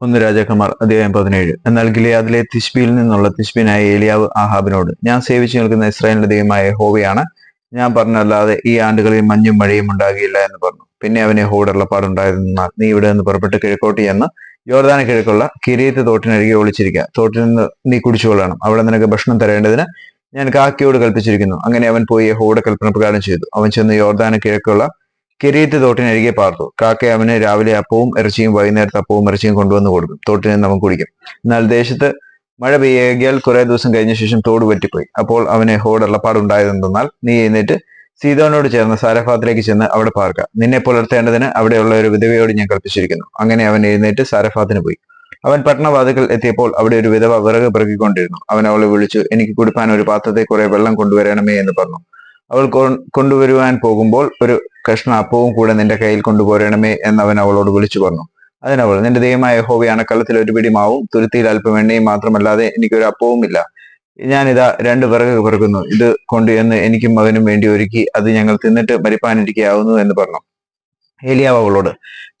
ഒന്ന് രാജാക്കന്മാർ അധ്യായം പതിനേഴ്. എന്നാൽ ഗിലിയാദിലെ തിഷ്ബിയിൽ നിന്നുള്ള തിഷ്ബിനായ ഏലിയാവ് ആഹാബിനോട് ഞാൻ സേവിച്ചു നിൽക്കുന്ന ഇസ്രായേലിന്റെ ദൈവമായ ഹോവയാണ് ഞാൻ പറഞ്ഞല്ലാതെ ഈ ആണ്ടുകളിൽ മഞ്ഞും മഴയും ഉണ്ടാകില്ല എന്ന് പറഞ്ഞു. പിന്നെ അവനെ ഹോടുള്ളപ്പാടുണ്ടായിരുന്നാൽ നീ ഇവിടെ നിന്ന് പുറപ്പെട്ട് കിഴക്കോട്ട് എന്ന് യോർദാന കിഴക്കുള്ള കിരീത്ത് തോട്ടിനരികെ ഒളിച്ചിരിക്കുക തോട്ടിൽ നിന്ന് നീ കുടിച്ചുകൊള്ളണം. അവിടെ നിനക്ക് ഭക്ഷണം തരേണ്ടതിന് ഞാൻ കാക്കിയോട് കൽപ്പിച്ചിരിക്കുന്നു. അങ്ങനെ അവൻ പോയി ഹോടെ കൽപ്പന പ്രകാരം ചെയ്തു. അവൻ ചെന്ന് യോർദാന കിഴക്കുള്ള കിരീത്ത് തോട്ടിനരികെ പാർത്തു. കാക്ക അവന് രാവിലെ അപ്പവും ഇറച്ചിയും വൈകുന്നേരത്തെ അപ്പവും ഇറച്ചിയും കൊണ്ടുവന്ന് കൊടുക്കും തോട്ടിനെ നമുക്ക് കുടിക്കും. എന്നാൽ ദേശത്ത് മഴ പെയ്യാൽ കുറെ ദിവസം കഴിഞ്ഞ ശേഷം തോട് പറ്റിപ്പോയി അപ്പോൾ അവന് ഹോട് ഉള്ളപ്പാടുണ്ടായതെന്നാൽ നീ എഴുന്നേറ്റ് സീതോനോട് ചേർന്ന് സാരഫാത്തിലേക്ക് ചെന്ന് അവിടെ പാർക്ക. നിന്നെ പുലർത്തേണ്ടതിന് അവിടെയുള്ള ഒരു വിധവയോട് ഞാൻ കൽപ്പിച്ചിരിക്കുന്നു. അങ്ങനെ അവൻ എഴുന്നേറ്റ് സാരഫാത്തിന് പോയി. അവൻ പട്ടണവാതിക്കൽ എത്തിയപ്പോൾ അവിടെ ഒരു വിധവ വിറക് പിറകിക്കൊണ്ടിരുന്നു അവൻ അവളെ വിളിച്ചു എനിക്ക് കുടിപ്പാൻ ഒരു പാത്രത്തെ കുറെ വെള്ളം കൊണ്ടുവരണമേ എന്ന് പറഞ്ഞു. അവൾ കൊണ്ടുവരുവാൻ പോകുമ്പോൾ ഒരു കഷ്ണ അപ്പവും കൂടെ നിന്റെ കയ്യിൽ കൊണ്ടുപോരണമേ എന്ന് അവൻ അവളോട് വിളിച്ചു പറഞ്ഞു. അതിനവൾ നിന്റെ ദൈവമായ ഹോവയാണ് കള്ളത്തിൽ ഒരു പിടി മാവും തുരുത്തിയിൽ അല്പം എണ്ണയും മാത്രമല്ലാതെ എനിക്കൊരു അപ്പവും ഇല്ല. ഞാനിതാ രണ്ട് വിറക് പിറക്കുന്നു ഇത് കൊണ്ട് എന്ന് എനിക്കും മകനും വേണ്ടി ഒരുക്കി. അത് ഞങ്ങൾ തിന്നിട്ട് മരിപ്പാനിരിക്കാവുന്നു എന്ന് പറഞ്ഞു. ഏലിയാവ് അവളോട്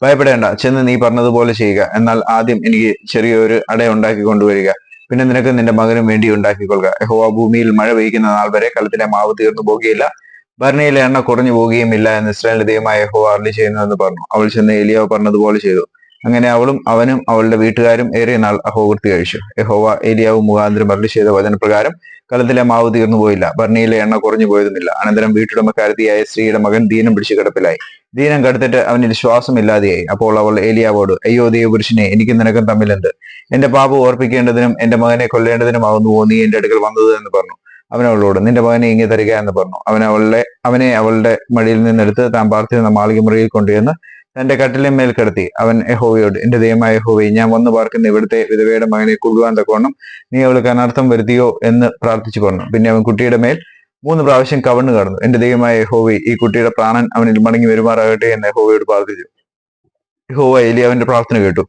ഭയപ്പെടേണ്ട. ചെന്ന് നീ പറഞ്ഞതുപോലെ ചെയ്യുക. എന്നാൽ ആദ്യം എനിക്ക് ചെറിയൊരു അട ഉണ്ടാക്കി കൊണ്ടുവരിക. പിന്നെ നിനക്ക് നിന്റെ മകനും വേണ്ടി ഉണ്ടാക്കിക്കൊള്ളുക. യഹോവ ഭൂമിയിൽ മഴ പെയ്യുന്ന നാൾ വരെ കളത്തിലെ മാവ് തീർന്നു പോകുകയില്ല. ഭരണിയിലെ എണ്ണ കുറഞ്ഞു പോവുകയുമില്ല എന്ന് ഇസ്രായേലിന്റെ ദൈവമായ ഹോ അരളി ചെയ്യുന്നു എന്ന് പറഞ്ഞു. അവൾ ചെന്ന് ഏലിയാവ് പറഞ്ഞതുപോലെ ചെയ്തു. അങ്ങനെ അവളും അവനും അവളുടെ വീട്ടുകാരും ഏറിയ നാൾ അഹോവൃത്തി കഴിച്ചു. യഹോവ ഏലിയാവ് മുഖാന്തരം അരളി ചെയ്ത വചനപ്രകാരം കലത്തിലെ മാവ് തീർന്നു പോയില്ല. ഭരണിയിലെ എണ്ണ കുറഞ്ഞു പോയതുമില്ല. അനന്തരം വീട്ടുടമക്കാരത്തിയായ സ്ത്രീയുടെ മകൻ ദീനം പിടിച്ചു കിടപ്പിലായി. ദീനം കടുത്തിട്ട് അവനിൽ ശ്വാസമില്ലാതെയായി അപ്പോൾ അവൾ ഏലിയാവോട് അയ്യോ ദൈവപുരുഷനെ എനിക്ക് നിനക്കും തമ്മിലുണ്ട്. എന്റെ പാപ ഓർപ്പിക്കേണ്ടതിനും എന്റെ മകനെ കൊല്ലേണ്ടതിനുമാവുന്നുവോ നീ എന്റെ അടുക്കൽ വന്നത്? എന്ന് പറഞ്ഞു. അവൻ അവളോട് നിന്റെ മകനെ ഇങ്ങി തരിക എന്ന് പറഞ്ഞു. അവൻ അവളുടെ അവനെ അവളുടെ മടിയിൽ നിന്നെടുത്ത് താൻ പാർത്തിരുന്ന മാളികമുറിയിൽ കൊണ്ടുവന്ന് തന്റെ കട്ടിലിന്മേൽ കിടത്തി. അവൻ യഹോവയോട് എന്റെ ദൈവമായ യഹോവയെ ഞാൻ വന്നു പാർക്കുന്ന ഇവിടുത്തെ വിധവയുടെ മകനെ കൊള്ളുവാൻ തക്കോണം നീ അവൾക്ക് അനർത്ഥം വരുത്തിയോ എന്ന് പ്രാർത്ഥിച്ചു പറഞ്ഞു. പിന്നെ അവൻ കുട്ടിയുടെ മേൽ മൂന്ന് പ്രാവശ്യം കവണ് കടന്നു. എന്റെ ദൈവമായ എഹോവി ഈ കുട്ടിയുടെ പ്രാണൻ അവനിൽ മടങ്ങി വരുമാറാകട്ടെ എന്ന് യഹോവയോട് പ്രാർത്ഥിച്ചു. യഹോവ അവന്റെ പ്രാർത്ഥന കേട്ടു.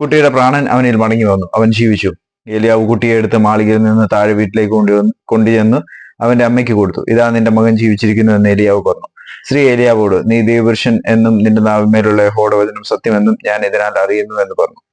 കുട്ടിയുടെ പ്രാണൻ അവനിൽ മടങ്ങി വന്നു. അവൻ ജീവിച്ചു. ഏലിയാവ് കുട്ടിയെ എടുത്ത് മാളികയിൽ നിന്ന് താഴെ വീട്ടിലേക്ക് കൊണ്ടുവന്ന് കൊണ്ടുചെന്ന് അവന്റെ അമ്മയ്ക്ക് കൊടുത്തു. ഇതാ നിന്റെ മകൻ ജീവിച്ചിരിക്കുന്നു എന്ന് ഏലിയാവ് പറഞ്ഞു. ശ്രീ ഏലിയാവോട് നീ ദൈവപുരുഷൻ എന്നും നിന്റെ നാവിന്മേലുള്ള ഹോടവചനം സത്യമെന്നും ഞാൻ ഇതിനാൽ അറിയുന്നു എന്ന് പറഞ്ഞു.